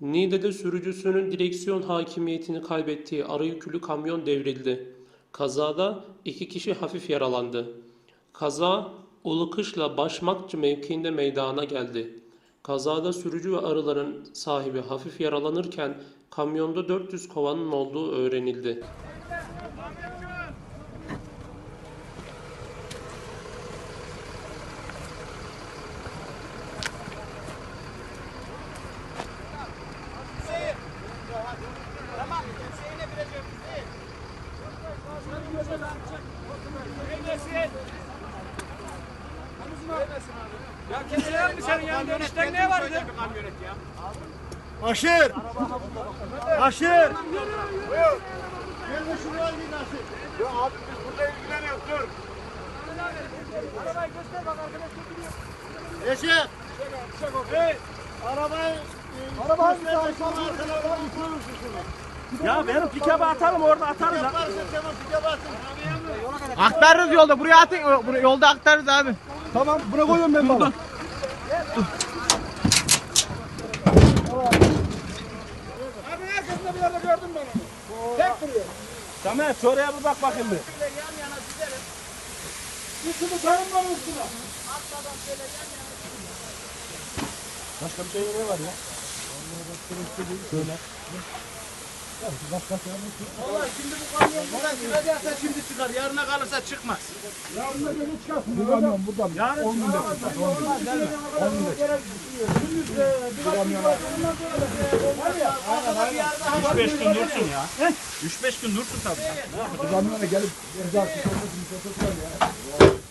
Niğde'de sürücüsünün direksiyon hakimiyetini kaybettiği arı yüklü kamyon devrildi. Kazada iki kişi hafif yaralandı. Kaza Ulukışla Başmakçı mevkiinde meydana geldi. Kazada sürücü ve arıların sahibi hafif yaralanırken kamyonda 400 kovanın olduğu öğrenildi. Ya keseler mi senin ya? Dönüşten ne vardı? Aşır! Aşır! Gel de şuraya git Aşır. Ya abi biz burada ilgileniyoruz dur. Arabayı göster bak arkadaş çekiliyor. Eşek! Hey! Arabayı... Arkana yıkıyorsun şunu. Ya benim pikabı atalım orada atarız. Yaparsın tamam pike basın. Aktarırız yolda. Buraya atın. Buraya, yolda aktarırız abi. Tamam buna koyuyorum ben bana. Abi arkasında bir yerde gördüm ben onu. Tek duruyor. Tamam şuraya bir bak bakayım bir. Üstünü sayın bana üstüne. Başka bir şey ne var ya? Şöyle. Valla şimdi bu buradan çıkacaksa şimdi çıkar. Yarına kalırsa çıkmaz. Bu kamyon buradan. Yarın 10 bin çıkamaz. dakika. 10 bin dakika. 10 bin dakika. Var ya. 3-5 gün dursun ya. 3-5 gün dursun tabii. Bu kamyona gelip çıkarmasın. Yarın yarın